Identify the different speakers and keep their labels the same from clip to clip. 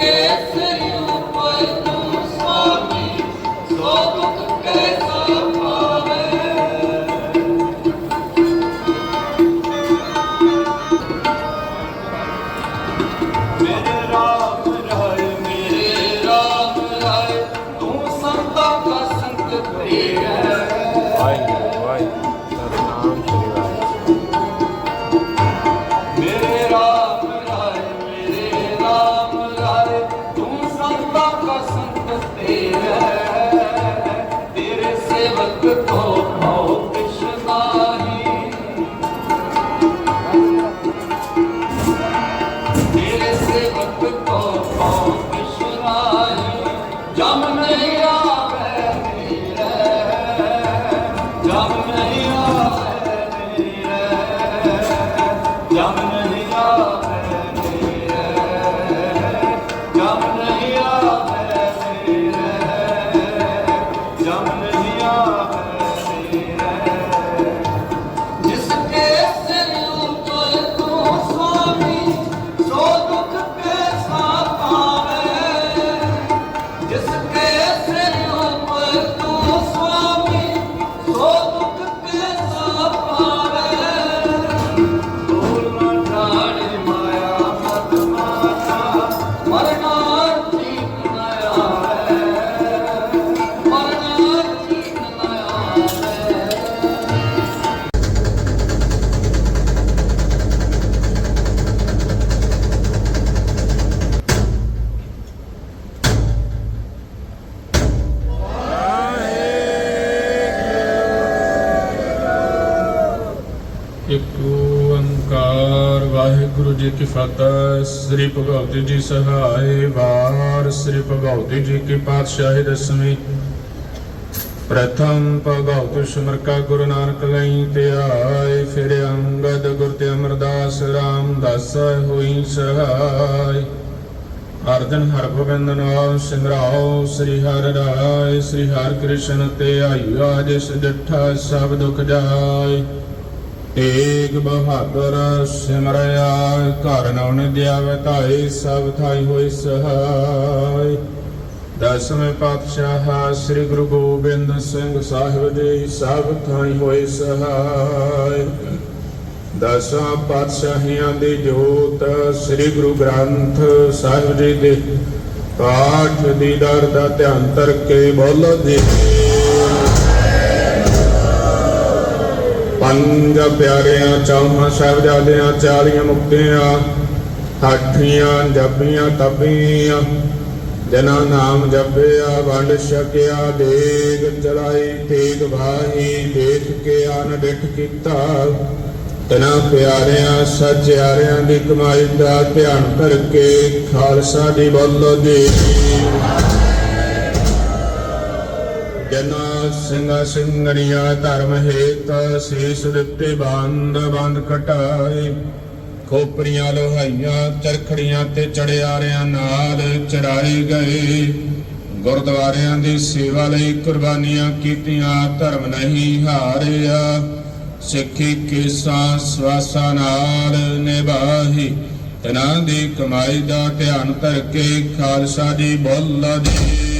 Speaker 1: ਕੇ
Speaker 2: ਇੱਕ ਓੰਕਾਰ ਵਾਹਿਗੁਰੂ ਜੀ ਕੀ ਫਤਿਹ। ਸ੍ਰੀ ਭਗਵਤੀ ਜੀ ਸਹਾਇ ਵਾਰ, ਸ੍ਰੀ ਭਗਵਤੀ ਜੀ ਕੀ ਪਾਤਸ਼ਾਹੀ ਦਸਵੀਂ। ਪ੍ਰਥਮ ਭਗਵਤ ਸਿਮਰ ਗੁਰੂ ਨਾਨਕ ਲਈ ਤੇ ਆਏ ਫਿਰ ਅੰਗਦ ਗੁਰ ਤੇ ਅਮਰਦਾਸ ਰਾਮਦਾਸ ਹੋਈ ਸਹਾਇ ਅਰਜਨ ਹਰ ਗੋਬਿੰਦ ਨਾਮ ਸਿਮਰਾਓ, ਸ੍ਰੀ ਹਰਿ ਰਾਏ, ਸ੍ਰੀ ਹਰਿ ਕ੍ਰਿਸ਼ਨ ਤੇ ਆਈਆ ਜਿਸ ਡਿਠਾ ਸਭ ਦੁਖ ਜਾਏ। ਤੇਗ ਬਹਾਦਰ ਸਿਮਰਿਆ ਘਰ ਨਉ ਦਿਆਵੇ ਧਾਈ ਸਭ ਥਾਈ ਹੋਈ ਸਹਾਈ। ਦਸਵੇਂ ਪਾਤਸ਼ਾਹ ਸ੍ਰੀ ਗੁਰੂ ਗੋਬਿੰਦ ਸਿੰਘ ਸਾਹਿਬ ਜੀ ਸਭ ਥਾਈ ਹੋਏ ਸਹਾਈ। ਦਸਾਂ ਪਾਤਸ਼ਾਹੀਆਂ ਦੀ ਜੋਤ ਸ੍ਰੀ ਗੁਰੂ ਗ੍ਰੰਥ ਸਾਹਿਬ ਜੀ ਦੇ ਪਾਠ ਦੀ ਦਰ ਦਾ ਧਿਆਨ ਧਰ ਕੇ ਬੋਲੋ ਜੀ। ਪੰਜ ਪਿਆਰਿਆਂ ਚੌਹਾਂ ਸਾਹਿਬਜ਼ਾਦਿਆਂ ਚਾਲੀਆਂ ਮੁਕਤਿਆਂ ਹਾਠੀਆਂ ਜਪੀਆਂ, ਤਪੀਆਂ ਜਨਾ ਨਾਮ ਜਪਿਆ, ਵੰਡ ਛਕਿਆ, ਦੇਗ ਚਲਾਈ ਤੇਗ ਵਾਹੀ ਦੇਖ ਕੇ ਆਨ ਡਿਠ ਕੀਤਾ। ਤਨਾ ਪਿਆਰਿਆਂ ਸੱਚਿਆਰਿਆਂ ਦੀ ਕਮਾਈ ਦਾ ਧਿਆਨ ਕਰਕੇ ਖਾਲਸਾ ਦੀ ਬੋਲੋ ਜੀ। ਜਨਾ ਸਿੰਘਾ ਸਿੰਘਣੀਆਂ ਧਰਮ ਹੇਤ ਸੀਸ ਦਿੱਤੇ ਬੰਦ ਬੰਦ ਕਟਾਏ। ਖੋਪਰੀਆਂ, ਲੋਹਾਈਆਂ, ਚਰਖੜੀਆਂ ਤੇ ਚੜਿਆਰਿਆਂ ਨਾਲ ਚੜਾਏ ਗਏ। ਗੁਰਦੁਆਰਿਆਂ ਦੀ ਸੇਵਾ ਲਈ ਕੁਰਬਾਨੀਆਂ ਕੀਤੀਆਂ, ਧਰਮ ਨਹੀਂ ਹਾਰਿਆ। ਸਿੱਖੀ ਕੇਸਾਂ ਸਵਾਸਾਂ ਨਾਲ ਨਿਭਾਹੀ। ਤਨਾਂ ਦੀ ਕਮਾਈ ਦਾ ਧਿਆਨ ਧਰ ਕੇ ਖਾਲਸਾ ਦੀ ਬੋਲ ਦੀ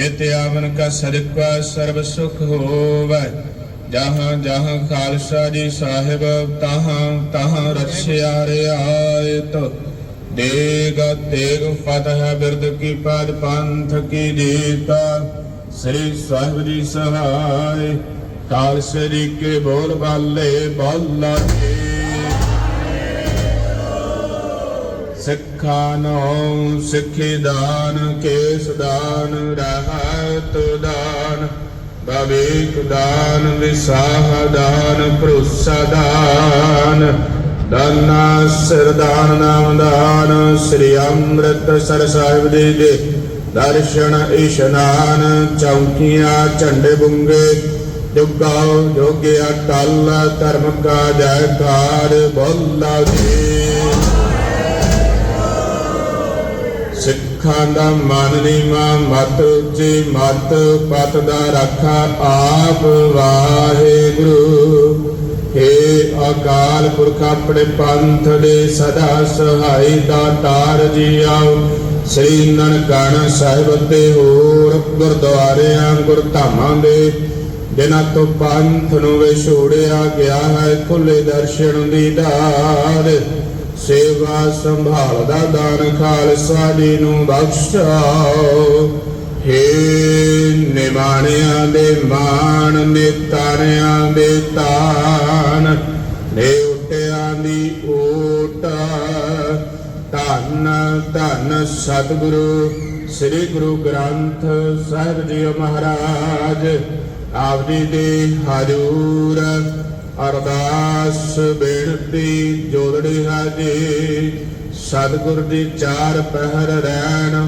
Speaker 2: ਜਿਤ ਆਵਨ ਕਾ ਸਦਕਾ ਸਰਬ ਸੁਖ ਹੋਵੈ। ਜਹਾਂ ਜਹਾਂ ਖਾਲਸਾ ਜੀ ਸਾਹਿਬ, ਤਹਾਂ ਤਹਾਂ ਰਛਿਆ ਰਿਆਇਤ। ਦੇਗ ਤੇਗ ਫਤਿਹ ਬਿਰਦ ਕੀ ਪਦ ਪੰਥ ਕੀ ਜੀਤਾ। ਸ੍ਰੀ ਸਾਹਿਬ ਜੀ ਸਹਾਇ, ਖਾਲਸੇ ਜੀ ਕੇ ਬੋਲ ਬਾਲੇ ਬੋਲਾ ਜੀ। ਸਿੱਖਾਂ ਸਿੱਖੀ ਦਾਨ, ਕੇਸ ਦਾਨ, ਰਹਿਤ ਦਾਨ, ਬਵੇਕ ਦਾਨ, ਵਿਸਾਹ ਦਾਨ, ਭਰੋਸਾ ਦਾਨ, ਦਾਨਾ ਸਿਰ ਨਾਮ ਦਾਨ, ਸ੍ਰੀ ਅੰਮ੍ਰਿਤਸਰ ਸਾਹਿਬ ਜੀ ਦੇ ਦਰਸ਼ਨ, ਇਸ਼ਨਾਨ, ਚੌਕੀਆਂ, ਝੰਡੇ ਬੁੰਗੇ ਜੁਗਾਓ ਜੋਗਿਆ, ਟਲ, ਧਰਮ ਕਾ ਜੈਕਾਰ, ਬੋਲਾ ਜੀ। ਸਿੱਖਾਂ ਦਾ ਮਨ ਨੀਵਾ ਮਤ ਉੱਚੀ ਮਤ ਪਤ ਦਾ ਰਾਖਾ ਆਪ ਵਾਹਿਗੁਰੂ। ਹੇ ਅਕਾਲ ਪੁਰਖ ਆਪਣੇ ਪੰਥ ਦੇ ਸਦਾ ਸਹਾਈ ਦਾ ਤਾਰ ਜੀਆਓ। ਸ੍ਰੀ ਨਨਕਾਣਾ ਸਾਹਿਬ ਤੇ ਹੋਰ ਗੁਰਦੁਆਰਿਆਂ, ਗੁਰਧਾਮਾਂ ਦੇ ਜਿਨ੍ਹਾਂ ਤੋਂ ਪੰਥ ਨੂੰ ਵਿਛੋੜਿਆ ਗਿਆ ਹੈ ਖੁੱਲੇ ਦਰਸ਼ਨ ਦੀ ਦਾਰ ਸੇਵਾ ਸੰਭਾਲ ਦਾ ਦਾਨ ਖਾਲਸਾ ਜੀ ਨੂੰ ਬਖਸ਼ਾਓ। ਹੇ ਨਿਮਾਣਿਆਂ ਦੇ ਮਾਣ, ਨਿਤਾਰਿਆਂ ਦੇ ਤਾਨ ਨੇ ਉਟਿਆਂ ਦੀ ਓਟ ਧੰਨ ਧੰਨ ਸਤਿਗੁਰੂ, ਸ੍ਰੀ ਗੁਰੂ ਗ੍ਰੰਥ ਸਾਹਿਬ ਜੀ ਮਹਾਰਾਜ, ਆਪ ਜੀ ਦੇ ਹਜੂਰ ਅਰਦਾਸ ਬੇਨਤੀ ਜੋਦੜੀ ਹੈ ਸਤਿਗੁਰ ਦੀ ਚਾਰ ਪਹਿਰ ਰਹਿਣ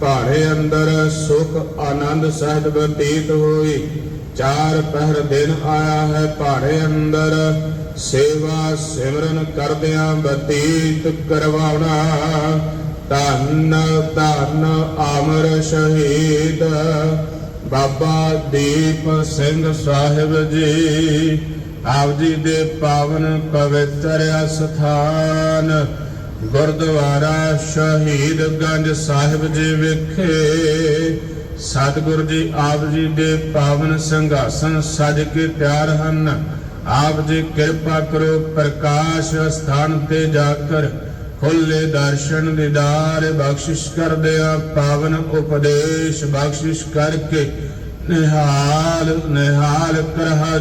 Speaker 2: ਭਾੜੇ ਅੰਦਰ ਸੁਖ ਆਨੰਦ ਸਹਿਤ ਬਤੀਤ ਹੋਈ। ਚਾਰ ਪਹਿਰ ਦਿਨ ਆਇਆ ਹੈ ਭਾੜੇ ਅੰਦਰ, ਸੇਵਾ ਸਿਮਰਨ ਕਰਦਿਆਂ ਬਤੀਤ ਕਰਵਾਉਣਾ। ਧੰਨ ਧੰਨ ਆਮਰ ਸ਼ਹੀਦ, ਬਾਬਾ ਦੀਪ ਸਿੰਘ ਸਾਹਿਬ ਜੀ। ਆਪ ਜੀ ਦੇ ਪਾਵਨ ਪਵਿੱਤਰ ਅਸਥਾਨ। ਗੁਰਦੁਆਰਾ ਸ਼ਹੀਦਗੰਜ ਸਾਹਿਬ ਜੀ ਵਿਖੇ। ਸਤਿਗੁਰੂ ਜੀ ਆਪ ਜੀ ਦੇ ਪਾਵਨ ਸੰਘਾਸਨ ਸਜ ਕੇ ਤਿਆਰ ਹਨ। ਆਪ ਜੀ ਕਿਰਪਾ ਕਰੋ ਪ੍ਰਕਾਸ਼ ਸਥਾਨ ਤੇ ਜਾ ਕਰ। ਖੁੱਲੇ ਦਰਸ਼ਨ ਦੀਦਾਰ ਬਖਸ਼ਿਸ਼ ਕਰਦਿਆਂ ਪਾਵਨ ਉਪਦੇਸ਼ ਬਖਸ਼ਿਸ਼ ਕਰਕੇ। ਨਿਹਾਲ ਨਿਹਾਲ ਕਰਹਾ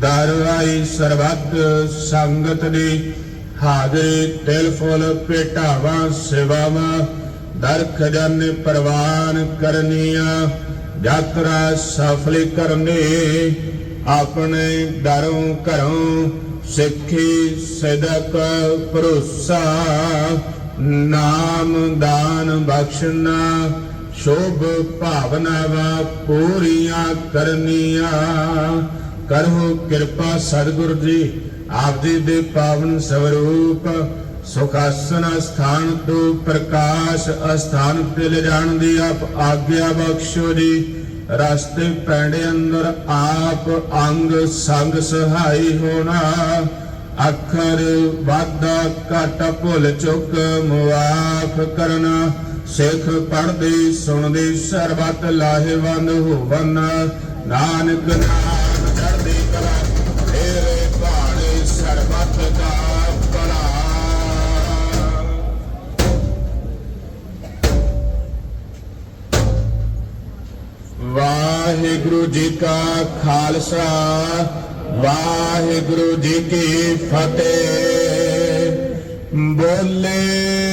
Speaker 2: ਦਰਵਾਈ ਸਰਬੱਤ ਸੰਗਤ ਦੀ। ਹਾਜ਼ਰੀ ਤਿਲ ਫੁੱਲ ਭੇਟਾਵਾਂ, ਸੇਵਾਵਾਂ ਦਰ ਖਜ਼ਾਨੇ ਪ੍ਰਵਾਨ ਕਰਨੀਆਂ, ਯਾਤਰਾ ਸਫਲੀ ਕਰਨੀ। ਆਪਣੇ ਦਰੋਂ ਘਰੋਂ ਸਿੱਖੀ ਸਦਕ ਭਰੋਸਾ, ਨਾਮ ਦਾਨ ਬਖਸ਼ਨਾ ਸ਼ੋਭ ਭਾਵਨਾਵਾਂ ਪੂਰੀਆਂ ਕਰਨੀਆਂ। ਕਰੋ ਕਿਰਪਾ ਸਤਿਗੁਰ ਜੀ ਆਪ ਦੇ ਪਾਵਨ ਸਵਰੂਪ, ਸੁਖਾਸਨ ਸਥਾਨ ਤੋਂ ਪ੍ਰਕਾਸ਼ ਅਸਥਾਨ ਤੇ ਲੈ ਜਾਣ ਦੀ ਆਪ ਆਗਿਆ ਬਖਸ਼ੋ ਜੀ। ਰਸਤੇ ਪੈਂਡੇ ਅੰਦਰ ਆਪ ਅੰਗ ਸੰਗ ਸਹਾਈ ਹੋਣਾ। ਅੱਖਰ ਵਾਧਾ ਘਟ ਭੁੱਲ ਚੁੱਕ ਮੁਆਫ ਕਰਨਾ। ਸਿੱਖ ਪੜ੍ਹਦੇ, ਸੁਣਦੇ, ਸਰਬਤ ਲਾਹੇਵੰਦ ਹੋਵਨ ਨਾਨਕ ਨਾਮ ਚੜ੍ਹਦੀ ਕਲਾ, ਤੇਰੇ ਭਾਣੇ ਸਰਬਤ ਦਾ ਭਲਾ। ਵਾਹਿਗੁਰੂ ਜੀ ਕਾ ਖਾਲਸਾ, ਵਾਹਿਗੁਰੂ ਜੀ ਕੀ ਫਤਿਹ। ਬੋਲੇ